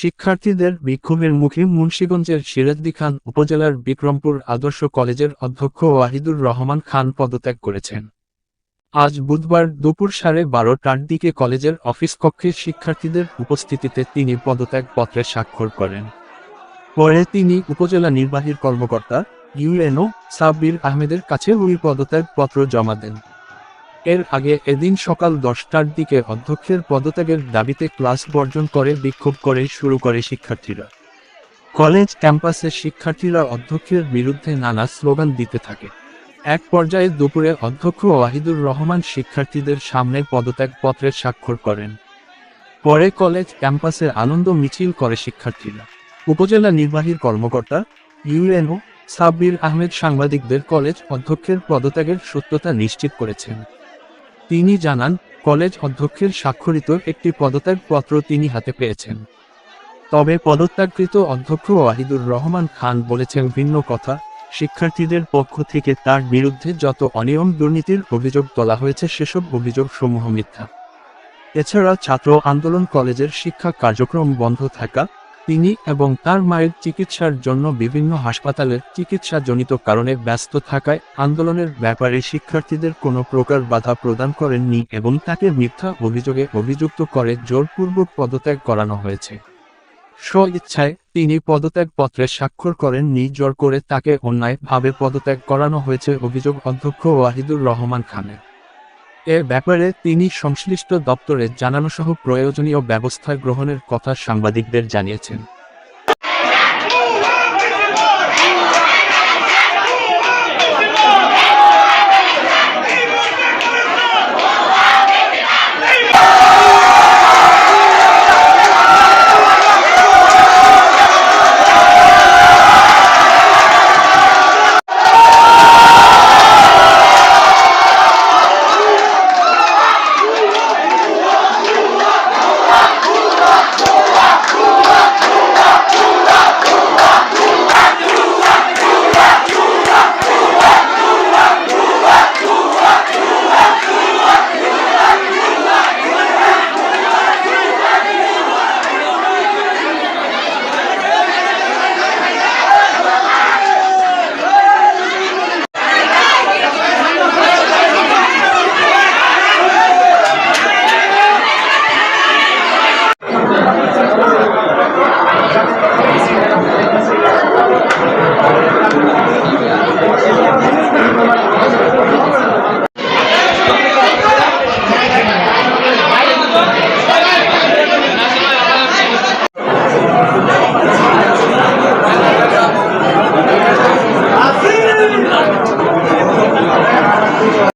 শিক্ষার্থীদের বিক্ষোভের মুখে মুন্সীগঞ্জের সিরাজদি খান উপজেলার বিক্রমপুর আদর্শ কলেজের অধ্যক্ষ ওয়াহিদুর রহমান খান পদত্যাগ করেছেন। আজ বুধবার দুপুর সাড়ে বারোটার দিকে কলেজের অফিস কক্ষে শিক্ষার্থীদের উপস্থিতিতে তিনি পদত্যাগ পত্রে স্বাক্ষর করেন। পরে তিনি উপজেলা নির্বাহীর কর্মকর্তা ইউএনও সাব্বির আহমেদের কাছে ওই পদত্যাগ পত্র জমা দেন। এর আগে এদিন সকাল দশটার দিকে অধ্যক্ষের পদত্যাগের দাবিতে ক্লাস বর্জন করে বিক্ষোভ করে শুরু করে শিক্ষার্থীরা। কলেজ ক্যাম্পাসে শিক্ষার্থীরা অধ্যক্ষের বিরুদ্ধে নানা স্লোগান দিতে থাকে। এক পর্যায়ে দুপুরে অধ্যক্ষ ওয়াহিদুর রহমান শিক্ষার্থীদের সামনে পদত্যাগ পত্রের স্বাক্ষর করেন। পরে কলেজ ক্যাম্পাসে আনন্দ মিছিল করে শিক্ষার্থীরা। উপজেলা নির্বাহীর কর্মকর্তা ইউএনও সাব্বির আহমেদ সাংবাদিকদের কলেজ অধ্যক্ষের পদত্যাগের সত্যতা নিশ্চিত করেছেন। তিনি জানান, কলেজ অধ্যক্ষের স্বাক্ষরিত একটি পদত্যাগ পত্র তিনি হাতে পেয়েছেন। তবে পদত্যাগকৃত অধ্যক্ষ ওয়াহিদুর রহমান খান বলেছেন ভিন্ন কথা, শিক্ষার্থীদের পক্ষ থেকে তার বিরুদ্ধে যত অনিয়ম দুর্নীতির অভিযোগ তোলা হয়েছে সেসব অভিযোগ সমূহ মিথ্যা। এছাড়া ছাত্র আন্দোলন কলেজের শিক্ষা কার্যক্রম বন্ধ থাকা তিনি এবং তার মায়ের চিকিৎসার জন্য বিভিন্ন হাসপাতালের চিকিৎসাজনিত কারণে ব্যস্ত থাকায় আন্দোলনের ব্যাপারে শিক্ষার্থীদের কোনো প্রকার বাধা প্রদান করেননি এবং তাকে মিথ্যা অভিযোগে অভিযুক্ত করে জোরপূর্বক পদত্যাগ করানো হয়েছে। স্ব ইচ্ছায় তিনি পদত্যাগ পত্রে স্বাক্ষর করেননি, জোর করে তাকে অন্যায়ভাবে পদত্যাগ করানো হয়েছে, অভিযোগ অধ্যক্ষ ওয়াহিদুর রহমান খানের। এ ব্যাপারে তিনি সংশ্লিষ্ট দপ্তরে জানানোসহ প্রয়োজনীয় ব্যবস্থা গ্রহণের কথা সাংবাদিকদের জানিয়েছেন।